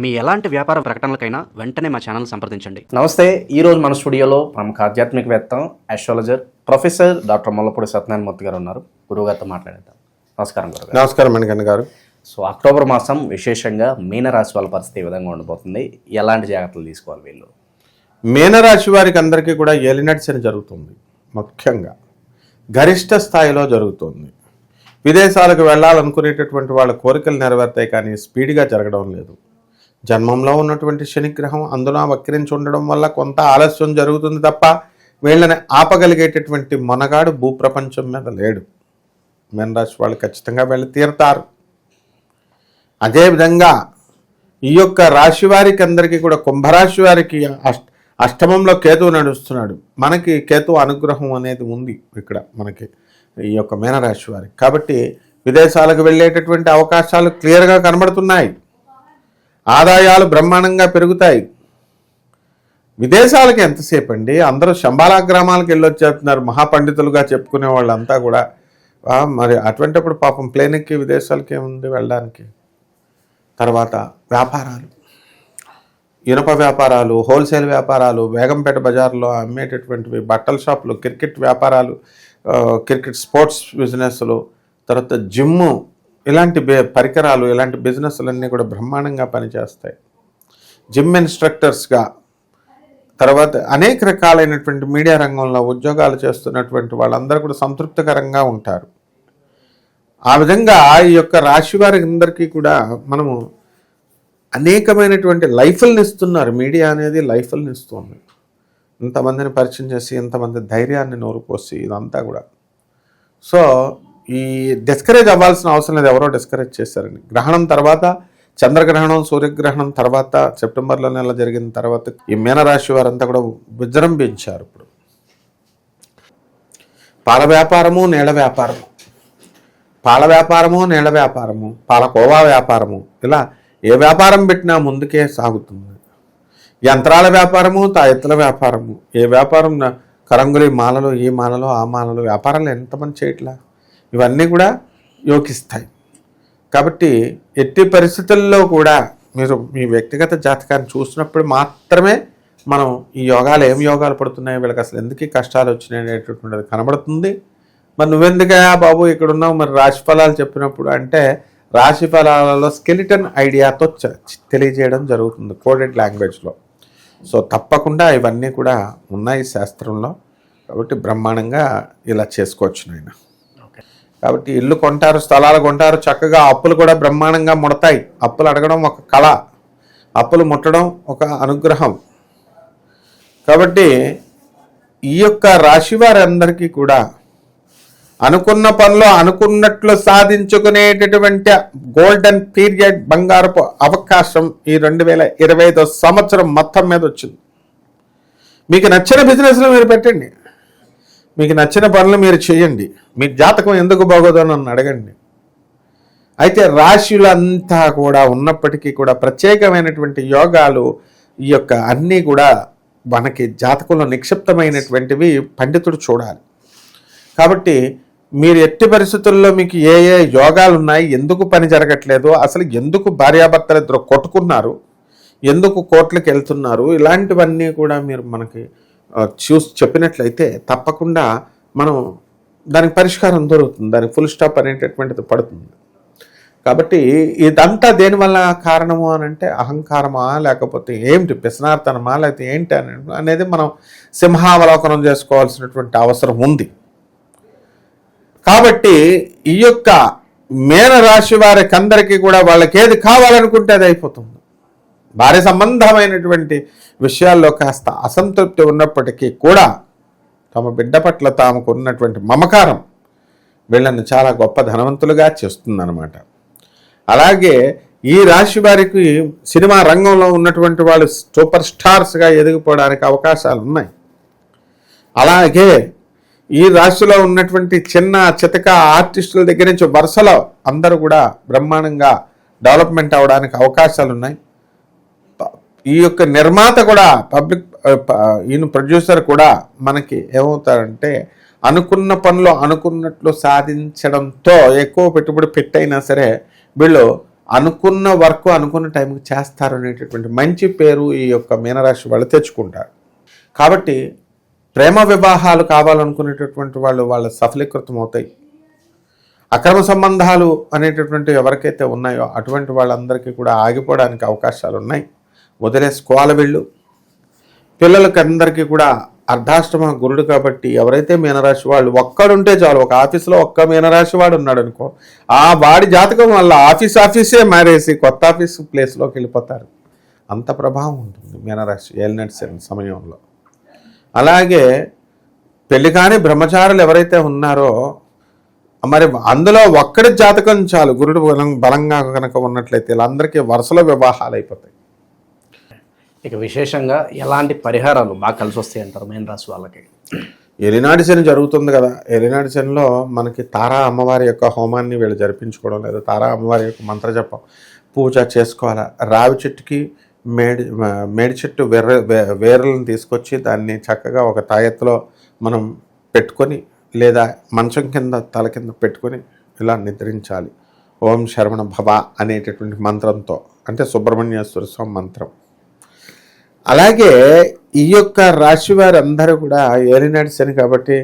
మీ ఎలాంటి వ్యాపార ప్రకటనలకైనా వెంటనే మా ఛానల్ సంప్రదించండి. నమస్తే ఈరోజు మన స్టూడియోలో ప్రముఖ ఆధ్యాత్మికవేత్త astrologer professor doctor Mollapudi Satyanarayana Murthy garu ఉన్నారు. గురువు గారితో మాట్లాడేద్దాం. నమస్కారం గురుగారు నమస్కారం మణికన్న గారు. సో అక్టోబర్ మాసం విశేషంగా మీనరాశి వాళ్ళ పరిస్థితి ఈ విధంగా ఉండబోతుంది? ఎలాంటి జాగ్రత్తలు తీసుకోవాలి వీళ్ళు? మీనరాశి వారికి అందరికీ కూడా ఏలినట్స్ అని జరుగుతుంది ముఖ్యంగా గరిష్ట స్థాయిలో జరుగుతుంది. విదేశాలకు వెళ్ళాలనుకునేటటువంటి వాళ్ళ కోరికలు నెరవేరుతాయి కానీ స్పీడ్గా జరగడం లేదు. జన్మంలో ఉన్నటువంటి శనిగ్రహం అందున వక్రించి ఉండడం వల్ల కొంత ఆలస్యం జరుగుతుంది తప్ప వీళ్ళని ఆపగలిగేటటువంటి మొనగాడు భూప్రపంచం మీద లేడు. మీనరాశి వాళ్ళు ఖచ్చితంగా వెళ్ళి తీరుతారు. అదేవిధంగా ఈ యొక్క రాశి వారికి అందరికీ కూడా కుంభరాశి వారికి అష్ట అష్టమంలో కేతువు నడుస్తున్నాడు. మనకి కేతు అనుగ్రహం అనేది ఉంది ఇక్కడ మనకి ఈ యొక్క మీనరాశి వారికి. కాబట్టి విదేశాలకు వెళ్ళేటటువంటి అవకాశాలు క్లియర్గా కనబడుతున్నాయి. ఆదాయాలు బ్రహ్మాండంగా పెరుగుతాయి. విదేశాలకి ఎంతసేపు అండి అందరూ శంబాలా గ్రామాలకు వెళ్ళొచ్చేస్తున్నారు. మహాపండితులుగా చెప్పుకునే వాళ్ళంతా కూడా మరి అటువంటిప్పుడు పాపం ప్లేన్ ఎక్కి విదేశాలకి ఏముంది వెళ్ళడానికి? తర్వాత వ్యాపారాలు. ఇనుప వ్యాపారాలు హోల్సేల్ వ్యాపారాలు వేగంపేట బజార్లో అమ్మేటటువంటివి బట్టల షాపులు క్రికెట్ వ్యాపారాలు క్రికెట్ స్పోర్ట్స్ బిజినెస్లు తర్వాత జిమ్ము ఇలాంటి బే పరికరాలు ఇలాంటి బిజినెస్లన్నీ కూడా బ్రహ్మాండంగా పనిచేస్తాయి. జిమ్ ఇన్స్ట్రక్టర్స్గా తర్వాత అనేక రకాలైనటువంటి మీడియా రంగంలో ఉద్యోగాలు చేస్తున్నటువంటి వాళ్ళందరూ కూడా సంతృప్తికరంగా ఉంటారు. ఆ విధంగా ఈ యొక్క రాశి వారి అందరికీ కూడా మనము అనేకమైనటువంటి లైఫ్లను ఇస్తున్నారు. మీడియా అనేది లైఫ్లను ఇస్తుంది. ఇంతమందిని పరిచయం చేసి ఇంతమంది ధైర్యాన్ని నోరుపోసి ఇదంతా కూడా. సో ఈ డిస్కరేజ్ అవ్వాల్సిన అవసరం లేదు. ఎవరో డిస్కరేజ్ చేశారని. గ్రహణం తర్వాత చంద్రగ్రహణం సూర్యగ్రహణం తర్వాత సెప్టెంబర్లో నెల జరిగిన తర్వాత ఈ మీనరాశి వారంతా కూడా విజృంభించారు ఇప్పుడు. పాల వ్యాపారము నీళ్ళ వ్యాపారము. పాల వ్యాపారము నీళ్ళ వ్యాపారము. పాలకోవా వ్యాపారము. ఇలా ఏ వ్యాపారం పెట్టినా ముందుకే సాగుతుంది. యంత్రాల వ్యాపారము తాయెత్తుల వ్యాపారము. ఏ వ్యాపారం కరంగులి మాలలు ఈ మాలలు ఆ మాలలు వ్యాపారాలు ఎంతమంది చేయట్లా? ఇవన్నీ కూడా యోగిస్తాయి. కాబట్టి ఎట్టి పరిస్థితుల్లో కూడా మీరు మీ వ్యక్తిగత జాతకాన్ని చూసినప్పుడు మాత్రమే మనం ఈ యోగాలు ఏం యోగాలు పడుతున్నాయి వీళ్ళకి అసలు ఎందుకు కష్టాలు వచ్చినాయి అనేటటువంటిది కనబడుతుంది. మరి నువ్వెందుకయా బాబు ఇక్కడ ఉన్నావు మరి రాశి ఫలాలు చెప్పినప్పుడు అంటే రాశి ఫలాలలో స్కెలిటన్ ఐడియాతో తెలియజేయడం జరుగుతుంది కోడెడ్ లాంగ్వేజ్లో. సో తప్పకుండా ఇవన్నీ కూడా ఉన్నాయి శాస్త్రంలో. కాబట్టి బ్రహ్మాండంగా ఇలా చేసుకోవచ్చు నేను కాబట్టి ఇల్లు కొంటారు స్థలాలు కొంటారు చక్కగా అప్పులు కూడా బ్రహ్మాండంగా ముడతాయి. అప్పులు అడగడం ఒక కళ. అప్పులు ముట్టడం ఒక అనుగ్రహం. కాబట్టి ఈ యొక్క రాశి వారందరికీ కూడా అనుకున్న పనులు అనుకున్నట్లు సాధించుకునేటటువంటి గోల్డెన్ పీరియడ్ బంగారపు అవకాశం ఈ రెండు వేల ఇరవై ఐదో సంవత్సరం మొత్తం మీద వచ్చింది. మీకు నచ్చిన బిజినెస్లో మీరు పెట్టండి. మీకు నచ్చిన పనులు మీరు చేయండి. మీ జాతకం ఎందుకు బాగోదో నన్ను అడగండి. అయితే రాశులంతా కూడా ఉన్నప్పటికీ కూడా ప్రత్యేకమైనటువంటి యోగాలు ఈ యొక్క అన్నీ కూడా మనకి జాతకంలో నిక్షిప్తమైనటువంటివి పండితుడు చూడాలి. కాబట్టి మీరు ఎట్టి పరిస్థితుల్లో మీకు ఏ ఏ యోగాలు ఉన్నాయి ఎందుకు పని జరగట్లేదు అసలు ఎందుకు భార్యాభర్తలు ఇద్దరు కొట్టుకున్నారు ఎందుకు కోర్టులకు వెళ్తున్నారు ఇలాంటివన్నీ కూడా మీరు మనకి చూసి చెప్పినట్లయితే తప్పకుండా మనం దానికి పరిష్కారం దొరుకుతుంది. దానికి ఫుల్ స్టాప్ అనేటటువంటిది పడుతుంది. కాబట్టి ఇదంతా దేనివల్ల కారణము అని అంటే అహంకారమా లేకపోతే ఏమిటి పిసనార్తనమా లేకపోతే ఏంటి అని అనేది మనం సింహావలోకనం చేసుకోవాల్సినటువంటి అవసరం ఉంది. కాబట్టి ఈ యొక్క మేన రాశి వారికి అందరికీ కూడా వాళ్ళకి ఏది కావాలనుకుంటే అది అయిపోతుంది. భార్య సంబంధమైనటువంటి విషయాల్లో కాస్త అసంతృప్తి ఉన్నప్పటికీ కూడా తమ బిడ్డ పట్ల తాముకు ఉన్నటువంటి మమకారం వీళ్ళని చాలా గొప్ప ధనవంతులుగా చేస్తుందన్నమాట. అలాగే ఈ రాశి వారికి సినిమా రంగంలో ఉన్నటువంటి వాళ్ళు సూపర్ స్టార్స్గా ఎదిగిపోవడానికి అవకాశాలు ఉన్నాయి అలాగే ఈ రాశిలో ఉన్నటువంటి చిన్న చితక ఆర్టిస్టుల దగ్గర నుంచి వరుసలో అందరూ కూడా బ్రహ్మాండంగా డెవలప్మెంట్ అవడానికి అవకాశాలు ఉన్నాయి ఈ యొక్క నిర్మాత కూడా పబ్లిక్ ఈయన ప్రొడ్యూసర్ కూడా మనకి ఏమవుతారంటే అనుకున్న పనులు అనుకున్నట్లు సాధించడంతో ఎక్కువ పెట్టుబడి పెట్టైనా సరే వీళ్ళు అనుకున్న వర్క్ అనుకున్న టైంకి చేస్తారు అనేటటువంటి మంచి పేరు ఈ యొక్క మీనరాశి వాళ్ళు తెచ్చుకుంటారు. కాబట్టి ప్రేమ వివాహాలు కావాలనుకునేటటువంటి వాళ్ళు వాళ్ళ సఫలీకృతం అవుతాయి. అక్రమ సంబంధాలు అనేటటువంటి ఎవరికైతే ఉన్నాయో అటువంటి వాళ్ళందరికీ కూడా ఆగిపోవడానికి అవకాశాలు ఉన్నాయి వదిలేసుకోవాలి వీళ్ళు. పిల్లలకి అందరికీ కూడా అర్ధాష్టమ గురుడు కాబట్టి ఎవరైతే మీనరాశి వాళ్ళు ఒక్కడుంటే చాలు. ఒక ఆఫీస్లో ఒక్క మీనరాశి వాడు ఉన్నాడు అనుకో ఆ వాడి జాతకం వల్ల ఆఫీస్ ఆఫీసే మారేసి కొత్త ఆఫీస్ ప్లేస్లోకి వెళ్ళిపోతారు. అంత ప్రభావం ఉంటుంది మీనరాశి ఏలినట్ సమయంలో. అలాగే పెళ్ళి కాని బ్రహ్మచారులు ఎవరైతే ఉన్నారో మరి అందులో ఒక్కడి జాతకం చాలు. గురుడు బలం బలంగా కనుక ఉన్నట్లయితే వీళ్ళందరికీ వరుసలో వివాహాలు అయిపోతాయి. ఇక విశేషంగా ఎలాంటి పరిహారాలు బాగా కలిసి వస్తాయి అంటారు మీన రాశి వాళ్ళకి? ఎలినాటి శని జరుగుతుంది కదా. ఎలినాటి శనిలో మనకి తారా అమ్మవారి యొక్క హోమాన్ని వీళ్ళు జరిపించుకోవడం లేదా తారా అమ్మవారి యొక్క మంత్రజపం పూజ చేసుకోవాలా? రావి చెట్టుకి మేడి మేడి చెట్టు వెర్ర వే- వేర్లను తీసుకొచ్చి దాన్ని చక్కగా ఒక తాయెత్తులో మనం పెట్టుకొని లేదా మంచం కింద తల కింద పెట్టుకొని ఇలా నిద్రించాలి. ఓం శరవణ భవ అనేటటువంటి మంత్రంతో. అంటే సుబ్రహ్మణ్యేశ్వర స్వామి మంత్రం. అలాగే ఈ యొక్క రాశి వారందరూ కూడా ఏరినాడు శని కాబట్టి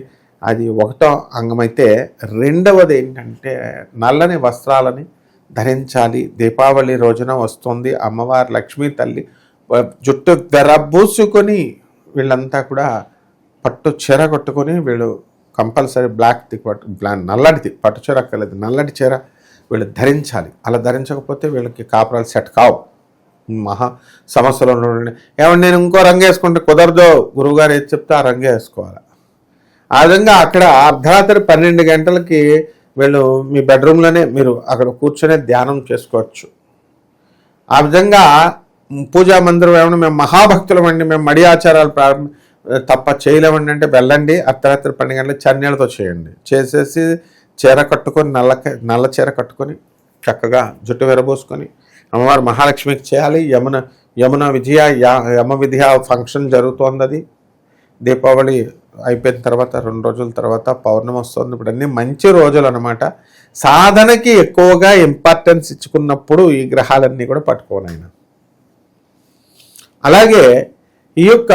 అది ఒకటో అంగమైతే రెండవది ఏంటంటే నల్లని వస్త్రాలని ధరించాలి. దీపావళి రోజున వస్తుంది. అమ్మవారి లక్ష్మీ తల్లి జుట్టు వెరబూసుకొని వీళ్ళంతా కూడా పట్టు చీర కొట్టుకొని వీళ్ళు కంపల్సరీ బ్లాక్ పట్టు బ్లా నల్లటిది పట్టు చీర అక్కర్లేదు. నల్లటి చీర వీళ్ళు ధరించాలి. అలా ధరించకపోతే వీళ్ళకి కాపురాలు సెట్ కావు. మహా సమస్యలు ఉండండి ఏమంటే నేను ఇంకో రంగు వేసుకుంటే కుదరదో. గురువుగారు ఏది చెప్తే ఆ రంగే వేసుకోవాలి. ఆ విధంగా అక్కడ అర్ధరాత్రి పన్నెండు గంటలకి వీళ్ళు మీ బెడ్రూమ్లోనే మీరు అక్కడ కూర్చొని ధ్యానం చేసుకోవచ్చు. ఆ విధంగా పూజా మందిరం ఏమన్నా మేము మహాభక్తులం అండి మేము మడి ఆచారాలు ప్రారంభ తప్ప చేయలేమండి అంటే వెళ్ళండి. అర్ధరాత్రి పన్నెండు గంటలకు చన్నీళ్ళతో చేయండి. చేసేసి చీర కట్టుకొని నల్ల నల్ల చీర కట్టుకొని చక్కగా జుట్టు విరబోసుకొని అమ్మవారు మహాలక్ష్మికి చేయాలి. యమున యమున విజయ యా- యమ విద్య ఫంక్షన్ జరుగుతోంది అది దీపావళి అయిపోయిన తర్వాత రెండు రోజుల తర్వాత పౌర్ణమి వస్తుంది. ఇప్పుడు అన్ని మంచి రోజులు అనమాట సాధనకి ఎక్కువగా ఇంపార్టెన్స్ ఇచ్చుకున్నప్పుడు ఈ గ్రహాలన్నీ కూడా పట్టుకోను అలాగే ఈ యొక్క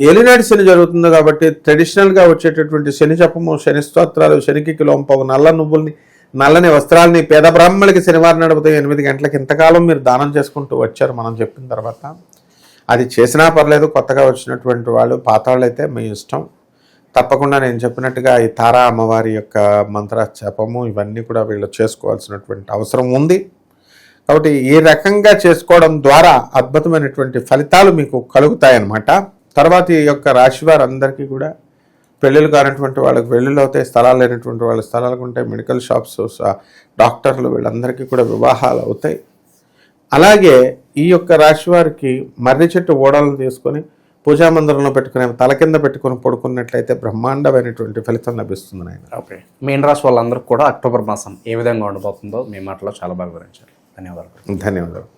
ఏలినాటి శని జరుగుతుంది కాబట్టి ట్రెడిషనల్గా వచ్చేటటువంటి శని జపము శని స్తోత్రాలు శనికి కిలోంపవు నల్ల నువ్వుల్ని నల్లని వస్త్రాలని పేద బ్రాహ్మణులకి శనివారం నడిపితే ఎనిమిది గంటలకు ఇంతకాలం మీరు దానం చేసుకుంటూ వచ్చారు మనం చెప్పిన తర్వాత. అది చేసినా పర్లేదు కొత్తగా వచ్చినటువంటి వాళ్ళు పాత వాళ్ళైతే మీ ఇష్టం. తప్పకుండా నేను చెప్పినట్టుగా ఈ తారా అమ్మవారి యొక్క మంత్ర జపము ఇవన్నీ కూడా వీళ్ళు చేసుకోవాల్సినటువంటి అవసరం ఉంది. కాబట్టి ఈ రకంగా చేసుకోవడం ద్వారా అద్భుతమైనటువంటి ఫలితాలు మీకు కలుగుతాయన్నమాట. తర్వాత ఈ యొక్క రాశి వారందరికీ కూడా పెళ్ళిళ్ళు కానటువంటి వాళ్ళకి పెళ్ళిళ్ళు అవుతాయి స్థలాలు లేనటువంటి వాళ్ళ స్థలాలకు ఉంటాయి మెడికల్ షాప్స్ డాక్టర్లు వీళ్ళందరికీ కూడా వివాహాలు అవుతాయి. అలాగే ఈ యొక్క రాశి వారికి మర్రి చెట్టు ఓడలను తీసుకొని పూజా మందిరంలో పెట్టుకుని తల కింద పెట్టుకొని పడుకున్నట్లయితే బ్రహ్మాండమైనటువంటి ఫలితం లభిస్తుంది నాయన. ఓకే. మీన రాశి వాళ్ళందరికీ కూడా అక్టోబర్ మాసం ఏ విధంగా ఉండబోతుందో మీ మాటలో చాలా బాగా వివరించారు. ధన్యవాదాలు. ధన్యవాదాలు.